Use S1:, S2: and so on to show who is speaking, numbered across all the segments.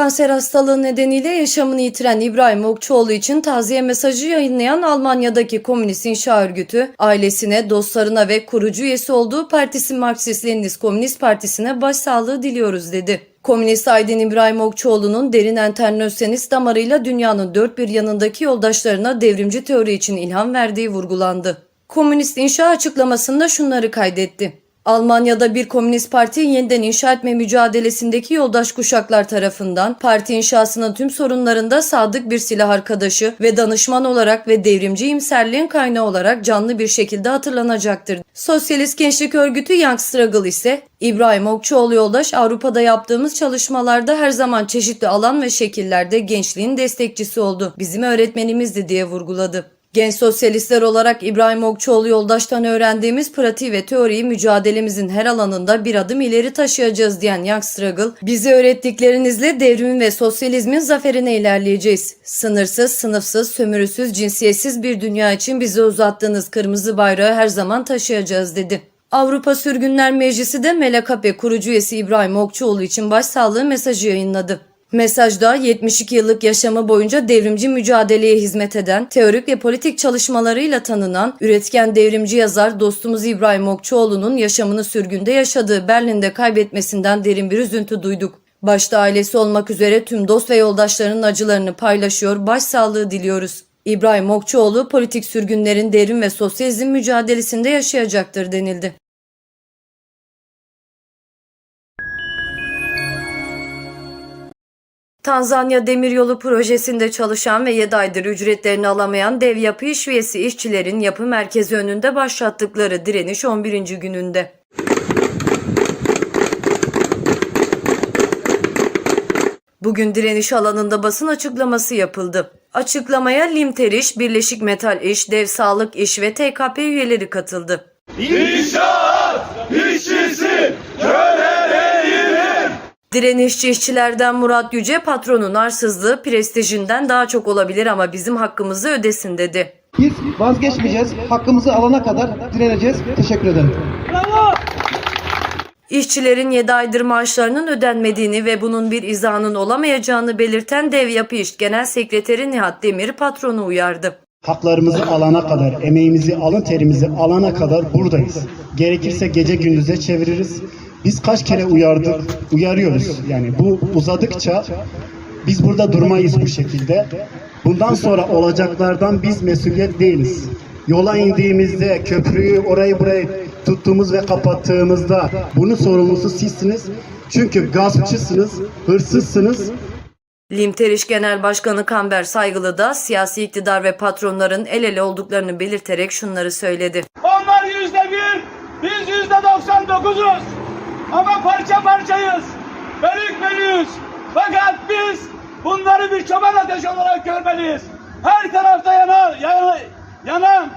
S1: Kanser hastalığı nedeniyle yaşamını yitiren İbrahim Okçuoğlu için taziye mesajı yayınlayan Almanya'daki Komünist İnşa Örgütü, ailesine, dostlarına ve kurucu üyesi olduğu partisi Marksist-Leninist Komünist Partisi'ne başsağlığı diliyoruz dedi. Komünist Aydın İbrahim Okçuoğlu'nun derin enternösyonist damarıyla dünyanın dört bir yanındaki yoldaşlarına devrimci teori için ilham verdiği vurgulandı. Komünist İnşa açıklamasında şunları kaydetti. Almanya'da bir komünist partiyi yeniden inşa etme mücadelesindeki yoldaş kuşaklar tarafından parti inşasının tüm sorunlarında sadık bir silah arkadaşı ve danışman olarak ve devrimci imserliğin kaynağı olarak canlı bir şekilde hatırlanacaktır. Sosyalist Gençlik Örgütü Young Struggle ise İbrahim Okçuoğlu yoldaş Avrupa'da yaptığımız çalışmalarda her zaman çeşitli alan ve şekillerde gençliğin destekçisi oldu. Bizim öğretmenimizdi diye vurguladı. Genç sosyalistler olarak İbrahim Okçuoğlu yoldaştan öğrendiğimiz pratiği ve teoriyi mücadelemizin her alanında bir adım ileri taşıyacağız diyen Young Struggle, bize öğrettiklerinizle devrimin ve sosyalizmin zaferine ilerleyeceğiz. Sınırsız, sınıfsız, sömürüsüz, cinsiyetsiz bir dünya için bize uzattığınız kırmızı bayrağı her zaman taşıyacağız dedi. Avrupa Sürgünler Meclisi de MLKP kurucu üyesi İbrahim Okçuoğlu için başsağlığı mesajı yayınladı. Mesajda 72 yıllık yaşamı boyunca devrimci mücadeleye hizmet eden, teorik ve politik çalışmalarıyla tanınan, üretken devrimci yazar dostumuz İbrahim Okçuoğlu'nun yaşamını sürgünde yaşadığı Berlin'de kaybetmesinden derin bir üzüntü duyduk. Başta ailesi olmak üzere tüm dost ve yoldaşlarının acılarını paylaşıyor, başsağlığı diliyoruz. İbrahim Okçuoğlu politik sürgünlerin derin ve sosyalizm mücadelesinde yaşayacaktır denildi. Tanzanya Demiryolu projesinde çalışan ve 7 aydır ücretlerini alamayan dev yapı iş üyesi işçilerin yapı merkezi önünde başlattıkları direniş 11. gününde. Bugün direniş alanında basın açıklaması yapıldı. Açıklamaya Limteriş, Birleşik Metal İş, Dev Sağlık İş ve TKP üyeleri katıldı.
S2: İnşaat
S1: Direnişçi işçilerden Murat Yüce patronun arsızlığı prestijinden daha çok olabilir ama bizim hakkımızı ödesin dedi.
S3: Biz vazgeçmeyeceğiz. Hakkımızı alana kadar direneceğiz. Teşekkür ederim.
S1: İşçilerin 7 aydır maaşlarının ödenmediğini ve bunun bir izahının olamayacağını belirten Dev Yapı İş Genel Sekreteri Nihat Demir patronu uyardı.
S4: Haklarımızı alana kadar, emeğimizi, alın terimizi alana kadar buradayız. Gerekirse gece gündüze çeviririz. Biz kaç kere uyardık, uyarıyoruz. Yani bu uzadıkça biz burada durmayız bu şekilde. Bundan sonra olacaklardan biz mesuliyet değiliz. Yola indiğimizde, köprüyü orayı burayı tuttuğumuz ve kapattığımızda bunun sorumlusu sizsiniz. Çünkü gaspçısınız, hırsızsınız,
S1: Limteriş Genel Başkanı Kamber Saygılı da siyasi iktidar ve patronların el ele olduklarını belirterek şunları söyledi.
S2: Onlar yüzde bir, biz yüzde doksan dokuzuz. Ama parça parçayız. Bölük bölüyüz. Fakat biz bunları bir çoban ateşi olarak görmeliyiz. Her tarafta yanan, yanan, yanan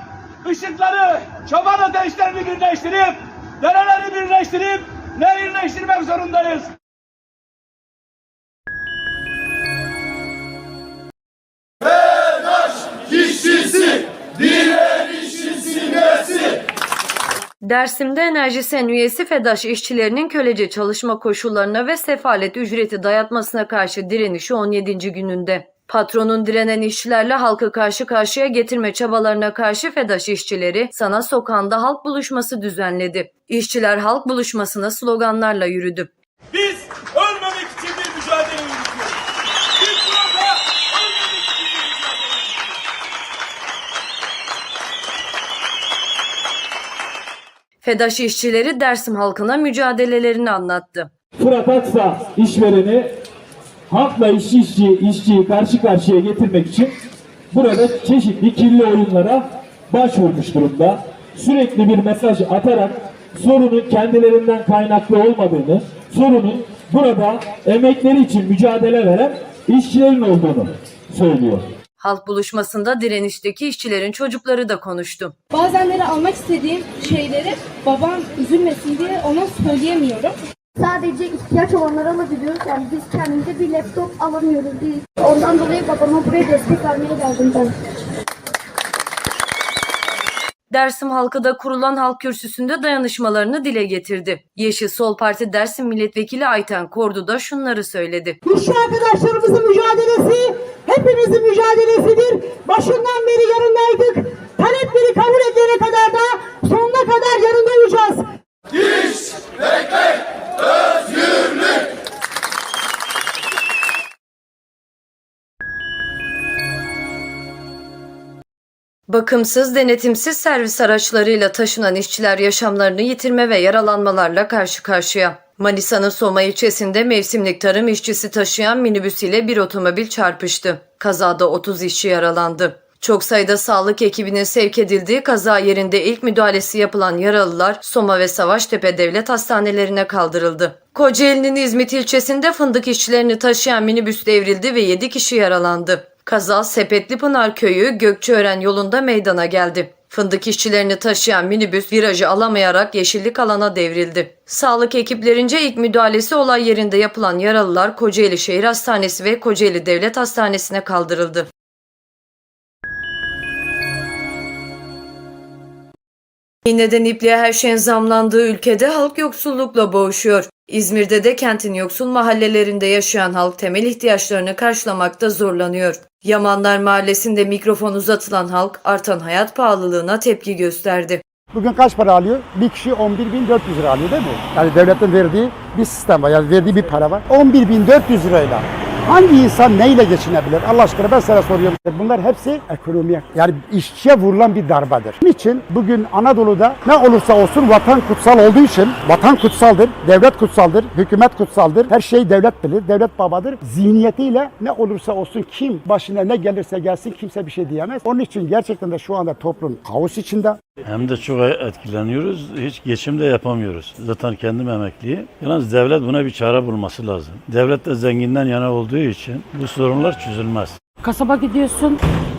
S2: ışıkları, çoban ateşlerini birleştirip, dereleri birleştirip, nehirleştirmek zorundayız.
S1: Dersim'de Enerji Sen üyesi FEDAŞ işçilerinin kölece çalışma koşullarına ve sefalet ücreti dayatmasına karşı direnişi 17. gününde. Patronun direnen işçilerle halkı karşı karşıya getirme çabalarına karşı FEDAŞ işçileri Sana Sokağı'nda halk buluşması düzenledi. İşçiler halk buluşmasına sloganlarla yürüdü.
S2: Biz ölmemek için bir mücadele yürütüyoruz. Biz burada ölmemek için bir mücadele yürütüyoruz.
S1: FEDAŞ işçileri Dersim halkına mücadelelerini anlattı.
S5: Fırat Aksa işvereni halkla işçi işçi işçiyi karşı karşıya getirmek için burada çeşitli kirli oyunlara başvurmuş durumda. Sürekli bir mesaj atarak sorunun kendilerinden kaynaklı olmadığını, sorunun burada emekleri için mücadele veren işçilerin olduğunu söylüyor.
S1: Halk buluşmasında direnişteki işçilerin çocukları da konuştu.
S6: Bazenleri almak istediğim şeyleri babam üzülmesin diye ona söyleyemiyorum.
S7: Sadece ihtiyaç olanları alabiliyoruz. Yani biz kendimize bir laptop alamıyoruz. Biz. Ondan dolayı babama buraya destek vermeye geldim ben.
S1: Dersim halkı da kurulan halk kürsüsünde dayanışmalarını dile getirdi. Yeşil Sol Parti Dersim Milletvekili Ayten Kordu da şunları söyledi.
S8: İşçi arkadaşlarımızın mücadelesi hepimizin mücadelesidir. Başından beri yanındaydık. Talepleri kabul edilene kadar da sonuna kadar yanında olacağız.
S1: Bakımsız, denetimsiz servis araçlarıyla taşınan işçiler yaşamlarını yitirme ve yaralanmalarla karşı karşıya. Manisa'nın Soma ilçesinde mevsimlik tarım işçisi taşıyan minibüs ile bir otomobil çarpıştı. Kazada 30 işçi yaralandı. Çok sayıda sağlık ekibinin sevk edildiği kaza yerinde ilk müdahalesi yapılan yaralılar Soma ve Savaştepe devlet hastanelerine kaldırıldı. Kocaeli'nin İzmit ilçesinde fındık işçilerini taşıyan minibüs devrildi ve 7 kişi yaralandı. Kaza Sepetli Pınar Köyü Gökçeören yolunda meydana geldi. Fındık işçilerini taşıyan minibüs virajı alamayarak yeşillik alana devrildi. Sağlık ekiplerince ilk müdahalesi olay yerinde yapılan yaralılar Kocaeli Şehir Hastanesi ve Kocaeli Devlet Hastanesi'ne kaldırıldı. İğneden ipliğe her şeyin zamlandığı ülkede halk yoksullukla boğuşuyor. İzmir'de de kentin yoksul mahallelerinde yaşayan halk temel ihtiyaçlarını karşılamakta zorlanıyor. Yamanlar Mahallesi'nde mikrofon uzatılan halk artan hayat pahalılığına tepki gösterdi.
S9: Bugün kaç para alıyor? Bir kişi 11.400 lira alıyor değil mi? Yani devletin verdiği bir sistem var. Yani verdiği bir para var. 11.400 lirayla hangi insan neyle geçinebilir? Allah aşkına ben sana soruyorum. Bunlar hepsi ekonomiye yani işçiye vurulan bir darbadır. Bunun için bugün Anadolu'da ne olursa olsun vatan kutsal olduğu için vatan kutsaldır, devlet kutsaldır, hükümet kutsaldır. Her şey devlet bilir, devlet babadır. Zihniyetiyle ne olursa olsun kim başına ne gelirse gelsin kimse bir şey diyemez. Onun için gerçekten de şu anda toplum kaos içinde.
S10: Hem de çok etkileniyoruz. Hiç geçim de yapamıyoruz. Zaten kendim emekliyim. Yalnız devlet buna bir çare bulması lazım. Devlet de zenginden yana olduğu için bu sorunlar çözülmez.
S11: Kasaba gidiyorsun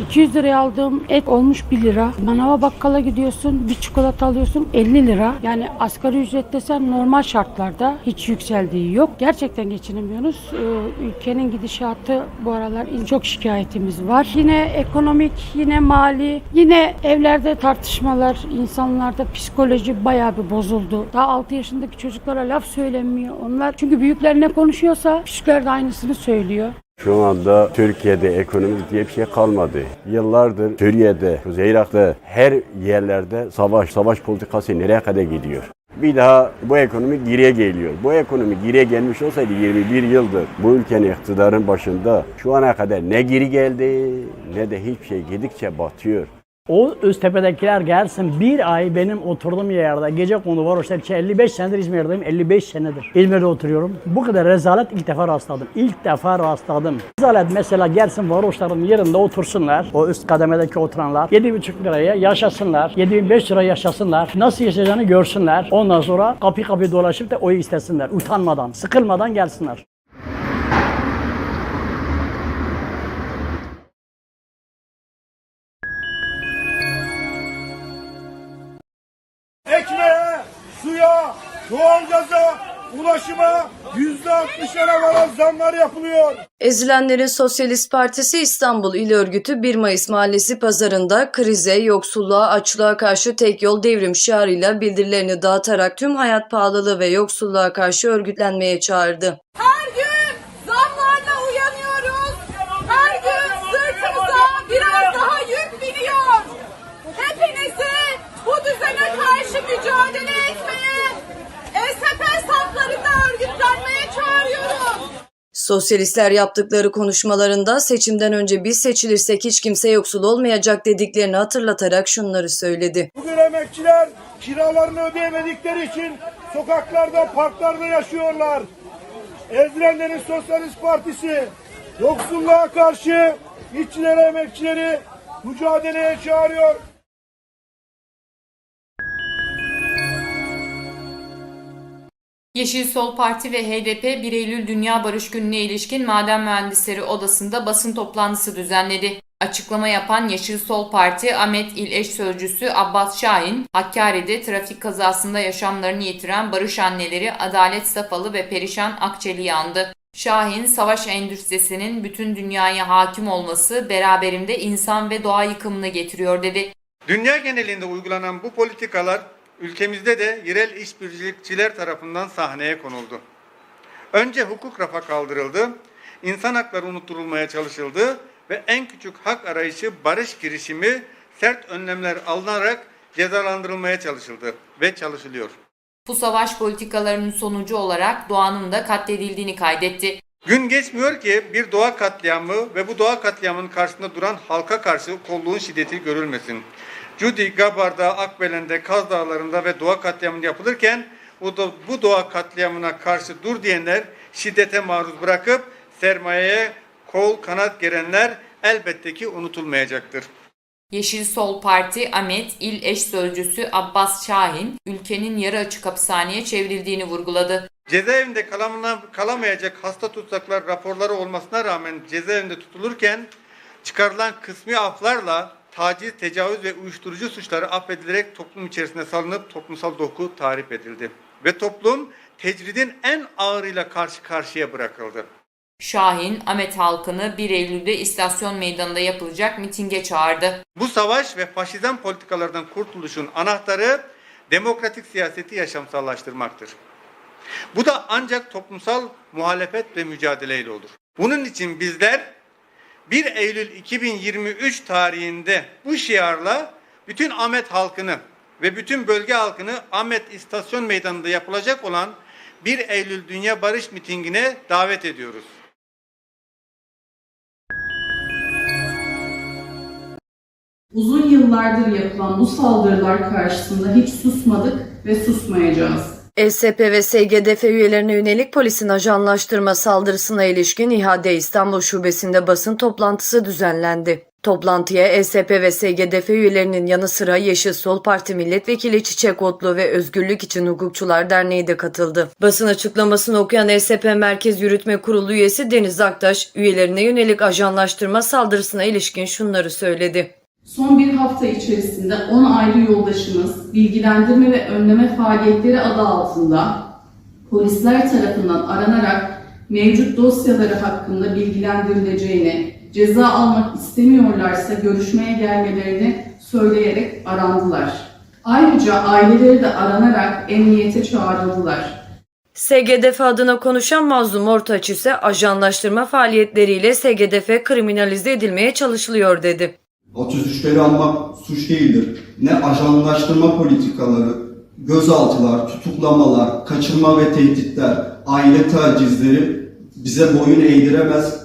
S11: 200 liraya aldığım et olmuş 1 lira. Manava bakkala gidiyorsun bir çikolata alıyorsun 50 lira. Yani asgari ücret desen normal şartlarda hiç yükseldiği yok. Gerçekten geçinemiyoruz. Ee, ülkenin gidişatı bu aralar çok şikayetimiz var. Yine ekonomik, yine mali, yine evlerde tartışmalar, insanlarda psikoloji bayağı bir bozuldu. Daha 6 yaşındaki çocuklara laf söylemiyor. Onlar çünkü büyükler ne konuşuyorsa küçükler de aynısını söylüyor.
S12: Şu anda Türkiye'de ekonomi diye bir şey kalmadı. Yıllardır Suriye'de, Kuzey Irak'ta her yerlerde savaş, savaş politikası nereye kadar gidiyor? Bir daha bu ekonomi geriye geliyor. Bu ekonomi geriye gelmiş olsaydı 21 yıldır bu ülkenin iktidarın başında şu ana kadar ne geri geldi ne de hiçbir şey gidikçe batıyor.
S8: O Öztepe'dekiler gelsin bir ay benim oturduğum yerde gece konu var işte 55 senedir İzmir'deyim 55 senedir. İzmir'de oturuyorum. Bu kadar rezalet ilk defa rastladım. İlk defa rastladım. Rezalet mesela gelsin varoşların yerinde otursunlar. O üst kademedeki oturanlar 7,5 liraya yaşasınlar. 7500 lira yaşasınlar. Nasıl yaşayacağını görsünler. Ondan sonra kapı kapı dolaşıp da oy istesinler. Utanmadan, sıkılmadan gelsinler.
S2: Ulaşıma yüzde altmışlara varan zamlar yapılıyor.
S1: Ezilenlerin Sosyalist Partisi İstanbul İl Örgütü 1 Mayıs Mahallesi pazarında krize, yoksulluğa, açlığa karşı tek yol devrim şiarıyla bildirilerini dağıtarak tüm hayat pahalılığı ve yoksulluğa karşı örgütlenmeye çağırdı.
S6: Her gün zamlarla uyanıyoruz. Her gün sırtımıza biraz daha yük biniyor. Hepinizi bu düzene karşı mücadele etmeye, SDP saflarında örgütlenmeye çağırıyorum.
S1: Sosyalistler yaptıkları konuşmalarında seçimden önce biz seçilirsek hiç kimse yoksul olmayacak dediklerini hatırlatarak şunları söyledi.
S2: Bugün emekçiler kiralarını ödeyemedikleri için sokaklarda, parklarda yaşıyorlar. Ezilenlerin Sosyalist Partisi yoksulluğa karşı işçileri, emekçileri mücadeleye çağırıyor.
S13: Yeşil Sol Parti ve HDP 1 Eylül Dünya Barış Günü'ne ilişkin Maden Mühendisleri Odası'nda basın toplantısı düzenledi. Açıklama yapan Yeşil Sol Parti Ahmet İl Eş Sözcüsü Abbas Şahin, Hakkari'de trafik kazasında yaşamlarını yitiren barış anneleri Adalet Safalı ve Perişan Akçeli'yi andı. Şahin, savaş endüstrisinin bütün dünyaya hakim olması beraberinde insan ve doğa yıkımını getiriyor dedi.
S2: Dünya genelinde uygulanan bu politikalar ülkemizde de yerel işbirlikçiler tarafından sahneye konuldu. Önce hukuk rafa kaldırıldı, insan hakları unutturulmaya çalışıldı ve en küçük hak arayışı barış girişimi sert önlemler alınarak cezalandırılmaya çalışıldı ve çalışılıyor.
S13: Bu savaş politikalarının sonucu olarak doğanın da katledildiğini kaydetti.
S2: Gün geçmiyor ki bir doğa katliamı ve bu doğa katliamının karşısında duran halka karşı kolluğun şiddeti görülmesin. Cudi, Gabar'da, Akbelen'de, Kaz Dağları'nda ve doğa katliamı yapılırken bu, da, bu doğa katliamına karşı dur diyenler şiddete maruz bırakıp sermayeye kol kanat gerenler elbette ki unutulmayacaktır.
S13: Yeşil Sol Parti Ahmet İl Eş Sözcüsü Abbas Şahin, ülkenin yarı açık hapishaneye çevrildiğini vurguladı.
S2: Cezaevinde kalamına, kalamayacak hasta tutsaklar raporları olmasına rağmen cezaevinde tutulurken çıkarılan kısmi aflarla taciz, tecavüz ve uyuşturucu suçları affedilerek toplum içerisine salınıp toplumsal doku tarif edildi. Ve toplum tecridin en ağırıyla karşı karşıya bırakıldı.
S13: Şahin, Ahmet halkını 1 Eylül'de istasyon meydanında yapılacak mitinge çağırdı.
S2: Bu savaş ve faşizan politikalardan kurtuluşun anahtarı demokratik siyaseti yaşamsallaştırmaktır. Bu da ancak toplumsal muhalefet ve mücadeleyle olur. Bunun için bizler 1 Eylül 2023 tarihinde bu şiarla bütün Ahmet halkını ve bütün bölge halkını Ahmet İstasyon Meydanı'nda yapılacak olan 1 Eylül Dünya Barış Mitingine davet ediyoruz.
S14: Uzun yıllardır yapılan bu saldırılar karşısında hiç susmadık ve susmayacağız.
S1: ESP ve SGDF üyelerine yönelik polisin ajanlaştırma saldırısına ilişkin İHA'de İstanbul Şubesi'nde basın toplantısı düzenlendi. Toplantıya ESP ve SGDF üyelerinin yanı sıra Yeşil Sol Parti Milletvekili Çiçek Otlu ve Özgürlük İçin Hukukçular Derneği de katıldı. Basın açıklamasını okuyan ESP Merkez Yürütme Kurulu üyesi Deniz Aktaş, üyelerine yönelik ajanlaştırma saldırısına ilişkin şunları söyledi.
S14: Son bir hafta içerisinde 10 ayrı yoldaşımız bilgilendirme ve önleme faaliyetleri adı altında polisler tarafından aranarak mevcut dosyaları hakkında bilgilendirileceğini, ceza almak istemiyorlarsa görüşmeye gelmelerini söyleyerek arandılar. Ayrıca aileleri de aranarak emniyete çağrıldılar.
S1: SGDF adına konuşan Mazlum Ortaç ise ajanlaştırma faaliyetleriyle SGDF kriminalize edilmeye çalışılıyor dedi.
S15: 33'leri almak suç değildir. Ne ajanlaştırma politikaları, gözaltılar, tutuklamalar, kaçırma ve tehditler, aile tacizleri bize boyun eğdiremez.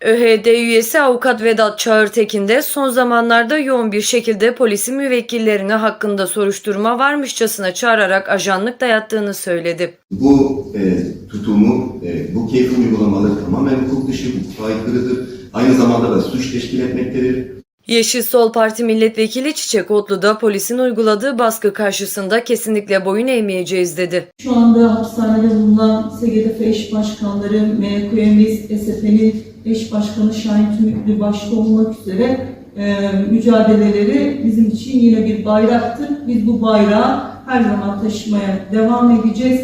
S1: ÖHD üyesi avukat Vedat Çağırtekin de son zamanlarda yoğun bir şekilde polisin müvekkillerine hakkında soruşturma varmışçasına çağırarak ajanlık dayattığını söyledi.
S15: Bu e, tutumu, e, bu keyfi uygulamaları tamamen hukuk dışı, hukuka aykırıdır. Aynı zamanda da suç teşkil etmektedir.
S1: Yeşil Sol Parti Milletvekili Çiçek Otlu da polisin uyguladığı baskı karşısında kesinlikle boyun eğmeyeceğiz dedi.
S16: Şu anda hapishanede bulunan SGDF eş başkanları, MKM'miz, SF'nin eş başkanı Şahin Tümüklü başta olmak üzere e, mücadeleleri bizim için yine bir bayraktır. Biz bu bayrağı her zaman taşımaya devam edeceğiz.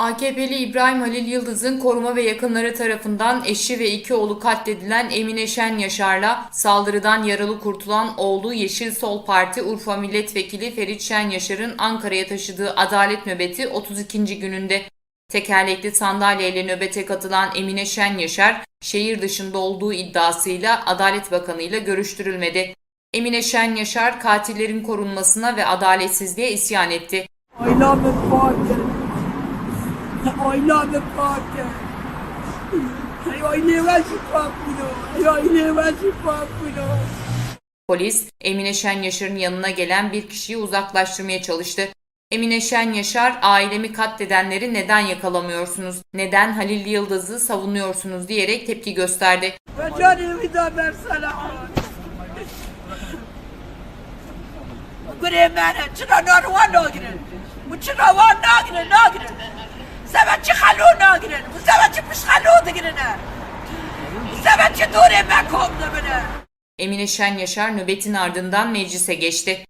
S13: AKP'li İbrahim Halil Yıldız'ın koruma ve yakınları tarafından eşi ve iki oğlu katledilen Emine Şen Yaşar'la saldırıdan yaralı kurtulan oğlu Yeşil Sol Parti Urfa Milletvekili Ferit Şen Yaşar'ın Ankara'ya taşıdığı adalet nöbeti 32. gününde. Tekerlekli sandalyeyle nöbete katılan Emine Şen Yaşar, şehir dışında olduğu iddiasıyla Adalet Bakanı ile görüştürülmedi. Emine Şen Yaşar katillerin korunmasına ve adaletsizliğe isyan etti.
S17: I love a popular.
S13: Polis, Emine Şen Yaşar'ın yanına gelen bir kişiyi uzaklaştırmaya çalıştı. Emine Şen Yaşar, ailemi katledenleri neden yakalamıyorsunuz, neden Halil Yıldız'ı savunuyorsunuz diyerek tepki gösterdi.
S17: Canımı da versene. Gure mene, çıra narvan nagirin. Bu çıra van nagirin, nagirin. Halu nagirin. Bu sevençi piş halu digirin. Bu sevençi dure mekom dibine.
S13: Emine Şen Yaşar nöbetin ardından meclise geçti.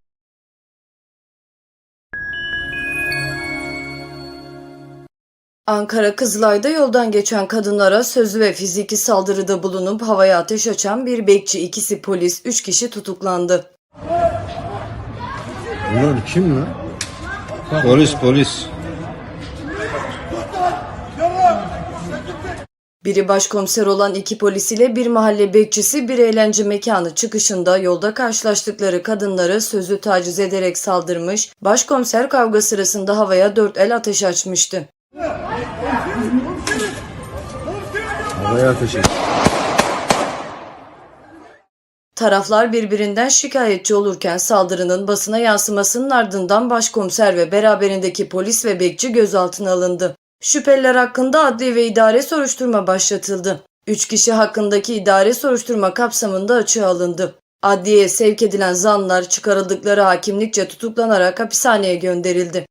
S1: Ankara Kızılay'da yoldan geçen kadınlara sözlü ve fiziki saldırıda bulunup havaya ateş açan bir bekçi, ikisi polis, üç kişi tutuklandı.
S18: Bunlar kim lan? Polis polis.
S1: Biri başkomiser olan iki polis ile bir mahalle bekçisi bir eğlence mekanı çıkışında yolda karşılaştıkları kadınları sözlü taciz ederek saldırmış, başkomiser kavga sırasında havaya dört el ateş açmıştı.
S18: Havaya ateş.
S1: Taraflar birbirinden şikayetçi olurken saldırının basına yansımasının ardından başkomiser ve beraberindeki polis ve bekçi gözaltına alındı. Şüpheliler hakkında adli ve idare soruşturma başlatıldı. Üç kişi hakkındaki idare soruşturma kapsamında açığa alındı. Adliyeye sevk edilen zanlar çıkarıldıkları hakimlikçe tutuklanarak hapishaneye gönderildi.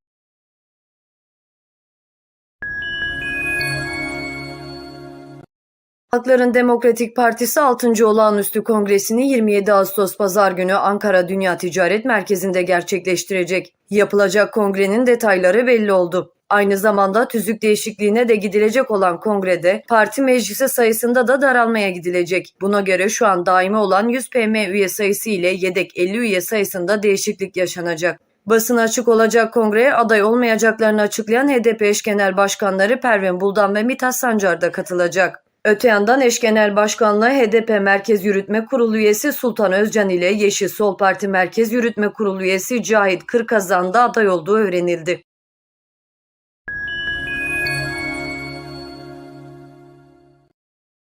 S1: Halkların Demokratik Partisi 6. Olağanüstü Kongresini 27 Ağustos Pazar günü Ankara Dünya Ticaret Merkezi'nde gerçekleştirecek. Yapılacak kongrenin detayları belli oldu. Aynı zamanda tüzük değişikliğine de gidilecek olan kongrede parti meclisi sayısında da daralmaya gidilecek. Buna göre şu an daimi olan 100 PM üye sayısı ile yedek 50 üye sayısında değişiklik yaşanacak. Basına açık olacak kongreye aday olmayacaklarını açıklayan HDP eş genel başkanları Pervin Buldan ve Mithat Sancar da katılacak. Öte yandan eş genel başkanlığı HDP Merkez Yürütme Kurulu üyesi Sultan Özcan ile Yeşil Sol Parti Merkez Yürütme Kurulu üyesi Cahit Kırkazan da aday olduğu öğrenildi.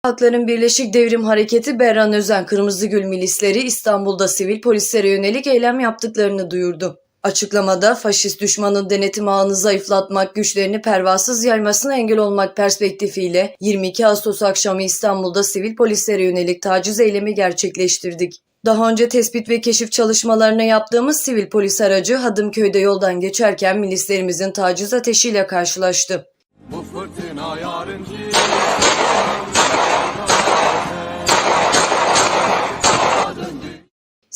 S1: Halkların Birleşik Devrim Hareketi Berran Özen Kırmızıgül milisleri İstanbul'da sivil polislere yönelik eylem yaptıklarını duyurdu. Açıklamada faşist düşmanın denetim ağını zayıflatmak, güçlerini pervasız yaymasına engel olmak perspektifiyle 22 Ağustos akşamı İstanbul'da sivil polislere yönelik taciz eylemi gerçekleştirdik. Daha önce tespit ve keşif çalışmalarına yaptığımız sivil polis aracı Hadımköy'de yoldan geçerken milislerimizin taciz ateşiyle karşılaştı.
S19: Bu fırtına yarınki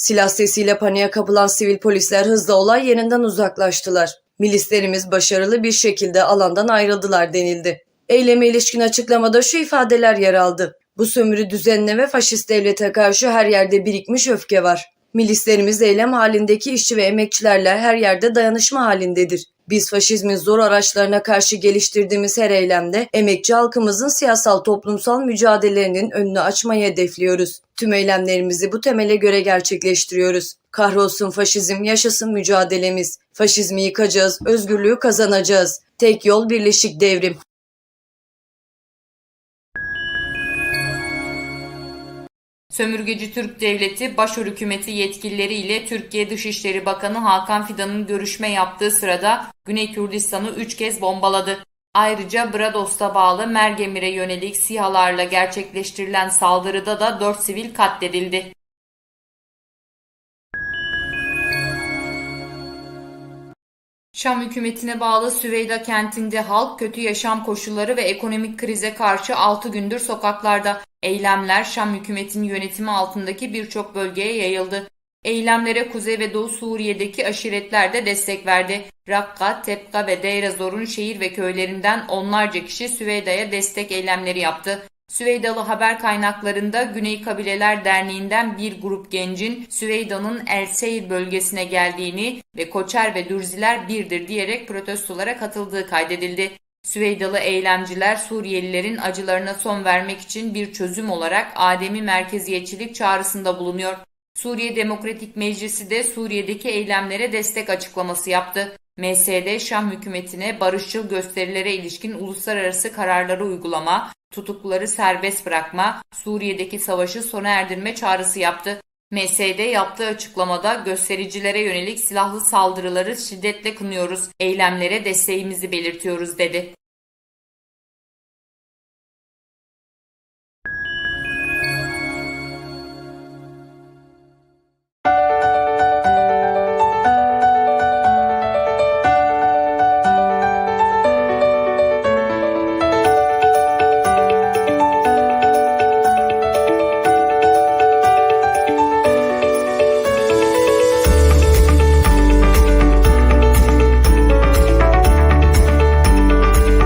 S1: Silah sesiyle paniğe kapılan sivil polisler hızla olay yerinden uzaklaştılar. Milislerimiz başarılı bir şekilde alandan ayrıldılar denildi. Eyleme ilişkin açıklamada şu ifadeler yer aldı. Bu sömürü düzenine ve faşist devlete karşı her yerde birikmiş öfke var. Milislerimiz eylem halindeki işçi ve emekçilerle her yerde dayanışma halindedir. Biz faşizmin zor araçlarına karşı geliştirdiğimiz her eylemde emekçi halkımızın siyasal toplumsal mücadelelerinin önünü açmayı hedefliyoruz. Tüm eylemlerimizi bu temele göre gerçekleştiriyoruz. Kahrolsun faşizm, yaşasın mücadelemiz. Faşizmi yıkacağız, özgürlüğü kazanacağız. Tek yol birleşik devrim.
S13: Sömürgeci Türk Devleti Başörhükümeti yetkilileri ile Türkiye Dışişleri Bakanı Hakan Fidan'ın görüşme yaptığı sırada Güney Kürdistan'ı 3 kez bombaladı. Ayrıca Brados'ta bağlı Mergemir'e yönelik SİHA'larla gerçekleştirilen saldırıda da 4 sivil katledildi. Şam hükümetine bağlı Süveyda kentinde halk kötü yaşam koşulları ve ekonomik krize karşı 6 gündür sokaklarda. Eylemler Şam hükümetinin yönetimi altındaki birçok bölgeye yayıldı. Eylemlere Kuzey ve Doğu Suriye'deki aşiretler de destek verdi. Rakka, Tepka ve Deir Zor'un şehir ve köylerinden onlarca kişi Süveyda'ya destek eylemleri yaptı. Süveydalı haber kaynaklarında Güney Kabileler Derneği'nden bir grup gencin Süveyda'nın El Seyir bölgesine geldiğini ve Koçer ve Dürziler birdir diyerek protestolara katıldığı kaydedildi. Süveydalı eylemciler Suriyelilerin acılarına son vermek için bir çözüm olarak ademi merkeziyetçilik çağrısında bulunuyor. Suriye Demokratik Meclisi de Suriye'deki eylemlere destek açıklaması yaptı. MSD Şam hükümetine barışçıl gösterilere ilişkin uluslararası kararları uygulama, tutukluları serbest bırakma, Suriye'deki savaşı sona erdirme çağrısı yaptı. MSD yaptığı açıklamada göstericilere yönelik silahlı saldırıları şiddetle kınıyoruz, eylemlere desteğimizi belirtiyoruz dedi.